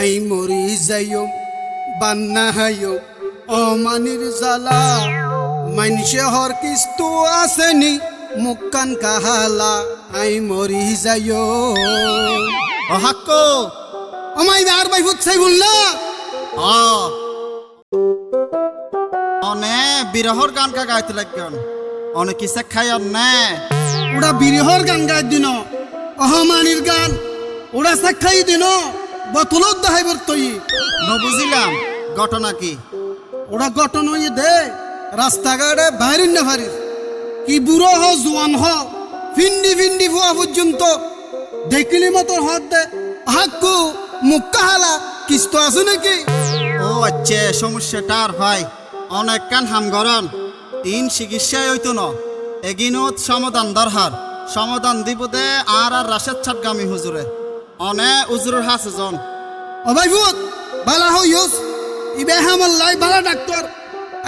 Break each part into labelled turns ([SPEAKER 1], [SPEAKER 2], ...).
[SPEAKER 1] I মরি যাইও বান্না হাইও অমানির জ্বালা। মানসে হর কিস্তু আসেনি মুক্কান কাহালা আই মরি যাইও।
[SPEAKER 2] অহাক্ক
[SPEAKER 1] আমাই আর বাই ফুটছাই বললা।
[SPEAKER 2] অনে বিরহর গান কা গাইতে লাগন অনে কিসে খাই অনে
[SPEAKER 1] ওরা বিরহর গান গাই দিন। অহমানির গান ওরা সাক্ষাই দিন। বতলত দেখাইবার তৈ
[SPEAKER 2] নবুঝিলাম ঘটনা কি?
[SPEAKER 1] ওরা গঠন হয়ে দে, রাস্তাঘাটে বাইরেন না পারিস কি বুড়ো হ, জোয়ান হ, ফিন্ডি ফিন্ডি ফুয়া পর্যন্ত। দেখিলি মতো হাত দে, হাক্কু, মুক্কা হালা, কিস্ত আছে নাকি?
[SPEAKER 2] ও আচ্ছা সমস্যাটা আর হয়। অনেক কান হাম গরন তিন চিকিৎসায় হইতো ন। এগিনত সমাধান দরহার। সমাধান দিব দে, আর আর রাশেদ ছাটগামি হুজুরে। অনে উজুরের হাসে জন।
[SPEAKER 1] অবাই ফুট বালা হইস ইবে হামার লাই বালা ডাক্তার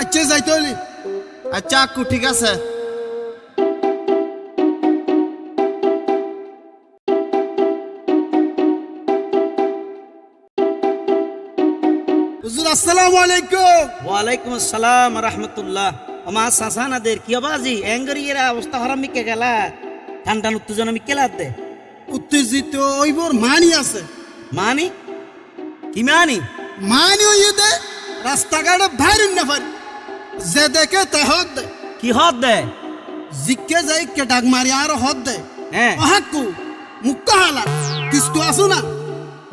[SPEAKER 1] আচ্ছা যাইতে হলি
[SPEAKER 2] আচ্ছা আক্কু ঠিক আছে।
[SPEAKER 1] হুজুর আসসালামু আলাইকুম।
[SPEAKER 3] ওয়ালাইকুম আসসালাম রহমতুল্লাহ। আমার সাসানাদের কি অবাজি? এঙ্গরি এরা অবস্থা হরাম মিকে গেলা। ঠান্ডান উত্তেজনা মিকে দে।
[SPEAKER 1] উত্তেজিত ওইবর মানি আছে।
[SPEAKER 3] মানি? কি মানি?
[SPEAKER 1] মানি হইয়ে দে রাস্তাঘাটে বাইরেন না পারি। যে দেখে তে হত দে।
[SPEAKER 3] কি হদ দে?
[SPEAKER 1] জিকে যাই কে ডাক মারি আর হদ দে।
[SPEAKER 3] হ্যাঁ।
[SPEAKER 1] অহাক্কু মুক্কা হালা কিস্তু আসু না।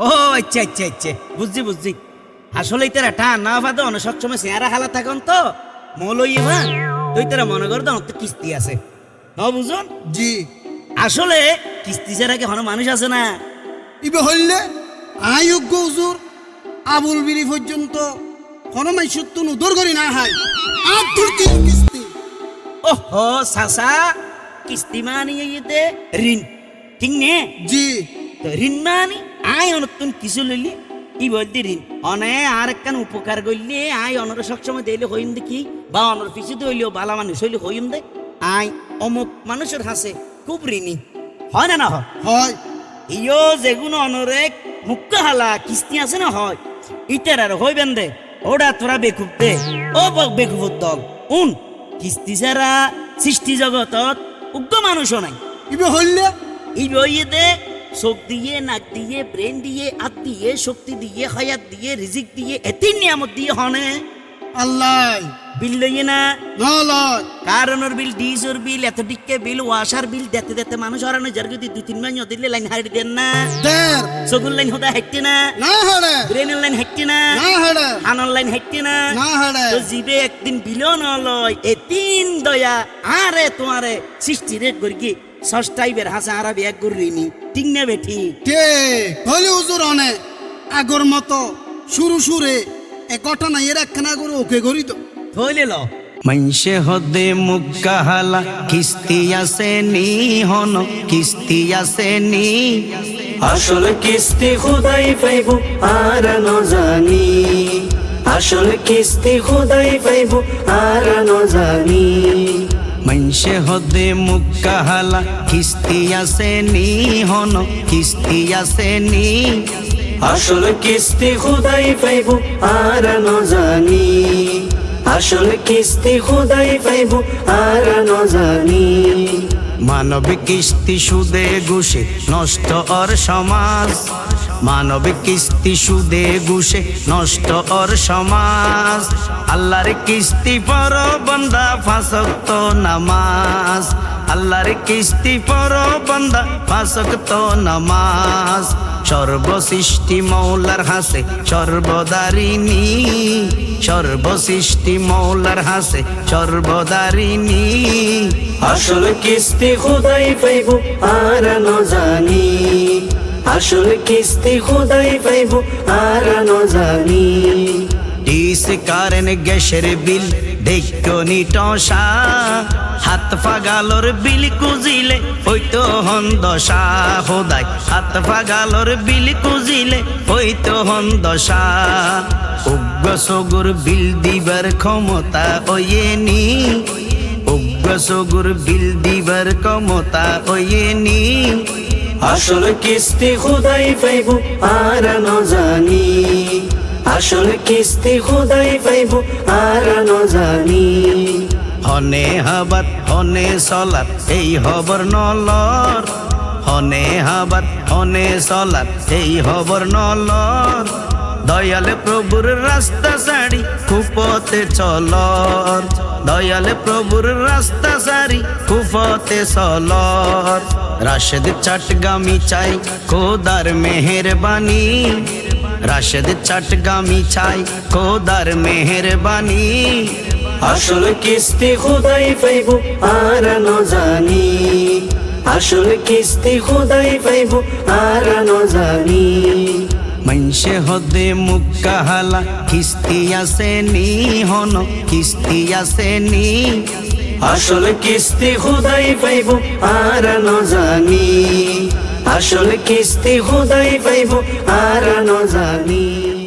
[SPEAKER 3] ও আচ্ছা আচ্ছা আচ্ছা বুঝছি বুঝছি। আসলে ইতারা টান না ফাদে অনেক সবসময় চেহারা হালা থাকুন তো। মলই মা তুই তারা মনে কর তো কিস্তি আছে। ন বুঝুন?
[SPEAKER 1] জি।
[SPEAKER 3] আসলে কিস্তি ছাড়া কি হন মানুষ আছে না?
[SPEAKER 1] ইবে হইলে আয়োগ্য হুজুর আবুল বিরি পর্যন্ত হরমাই সত্য উদর করি না হাই আব্দুল তিন কিস্তি?
[SPEAKER 3] ওহো সাসা কিস্তি মানি ইয়েতে ঋণ। ঠিক নে?
[SPEAKER 1] জি।
[SPEAKER 3] তো ঋণ মানি আয় অনতুন কিছু লইলি ই বলতে ঋণ? অনে আর একখান উপকার করলে আয় অনর সবসময় দিলে হইম দেখি বা অনর পিছু হইলেও বালা মানুষ হইলে হইম দে। আয় অমুক মানুষের হাসে খুব ঋণী। হয় না না হয়?
[SPEAKER 1] হয়।
[SPEAKER 3] ইয়ো যেগুলো অনরে মুক্ত হালা কিস্তি আছে না হয়? ইটার আর হইবেন দে ওটা তোরা বেকুব দে। ও বেকুব দল। উন কিস্তি ছাড়া সৃষ্টি জগতত উগ্র মানুষও নাই।
[SPEAKER 1] ইবে হইলে?
[SPEAKER 3] এই বইয়ে দে চোখ দিয়ে নাক দিয়ে ব্রেন দিয়ে হাত দিয়ে শক্তি দিয়ে হয়াত দিয়ে রিজিক দিয়ে এতিন নিয়ামত দিয়ে হনে
[SPEAKER 1] আল্লাহ।
[SPEAKER 3] বিল লইয়ে না।
[SPEAKER 1] নলয়
[SPEAKER 3] কারণের বিল ডিজের বিল এত টিকে বিল ওয়াশার বিল দেতে দেতে মানুষ হারানো যার যদি দুই তিন মাস দিলে লাইন হারিয়ে দেন না।
[SPEAKER 1] দের
[SPEAKER 3] চকুর লাইন হতে হাঁটতে না।
[SPEAKER 1] না হাড়ে
[SPEAKER 3] ব্রেনের লাইন হাঁটতে না।
[SPEAKER 1] না হাড়ে
[SPEAKER 3] হানার লাইন হাঁটতে না।
[SPEAKER 1] না হাড়ে
[SPEAKER 3] তো জিবে একদিন বিলো নলয় এ তিন দয়া আরে তোমারে সৃষ্টি রেট করি কি সস্তাইবের হাসা আরবি এক গরিনি ঠিক না বেঠি?
[SPEAKER 1] কে হলি হুজুর অনে আগর মতো শুরু সুরে এ ঘটনা এর একখানা করে ওকে করি তো।
[SPEAKER 3] থইলে ল
[SPEAKER 4] হদে মুক্কাহালা কিস্তি আছে নি হন কিস্তি আছে নি? আসল কিস্তি খুদাই পাইব আর ন জানি। আসল কিস্তি খুদাই পাইব আর ন জানি। মৈশে হদে মুক্কাহালা কিস্তি আছে নি হন কিস্তি আছে নি? আসল কিস্তি খুদাই পাইব, আর জানি। আসল কিস্তি খুদাই পাইব, আর জানি। মানবিক কিস্তি সুদে ঘুষে নষ্ট অর সমাজ। মানবিক কিস্তি সুদে ঘুষে নষ্ট অর সমাজ। আল্লাহর কিস্তি পর বন্দা ফাঁসক্ত নামাজ। আল্লাহর কিস্তি পর বন্দা ফাঁসক্ত নামাজ। সর্বসৃষ্টি মৌলার হাসে, সর্বদারিণী। সর্বসৃষ্টি মৌলার হাসে, সর্বদারিণী। আসল কিস্তি খুদাই পাইব, আর ন জানি। আসল কিস্তি খুদাই পাইব, আর ন জানি। ডিস কারেন গ্যাসের বিল দেখনি টসা হাত ফাগালোর বিল কুজিলে, হইতো হন দশা হোদাই, হাত ফাগালোর বিল কুজিলে, হইতো দশা উগ্র সগুর বিল দিবার ক্ষমতা ওয়েনি উগ্র সগুর বিল দিবার ক্ষমতা ওয়েনি আসল কিস্তি খুদাই পাইব, আর জানি আসল কিস্তি খুদাই পাইব, আর জানি। হনে হাবাত, হনে চলাত এই হবর নলর। হনে হাবাত, হনে চলাত এই হবর নলর। দয়ালে প্রভুর রাস্তা সারি কুপতে চলর। দয়ালে প্রভুর রাস্তা সারি কুপতে চলর। রাশেদ চাটগামি চাই, খোদার মেহেরবানি। রাশেদ চাটগামি চাই খোদার মেহেরবানি। আসল কিস্তি খোদাই পাইব আর ন জানি। আসল কিস্তি খোদাই পাইব আর ন জানি। মনসে হদে মুক্কা হালা কিস্তি আছে নি হন কিস্তি আছে নি আসল কিস্তি খোদাই পাইব আর ন জানি। আসল কিস্তি হুদাই পাইব আর জানি।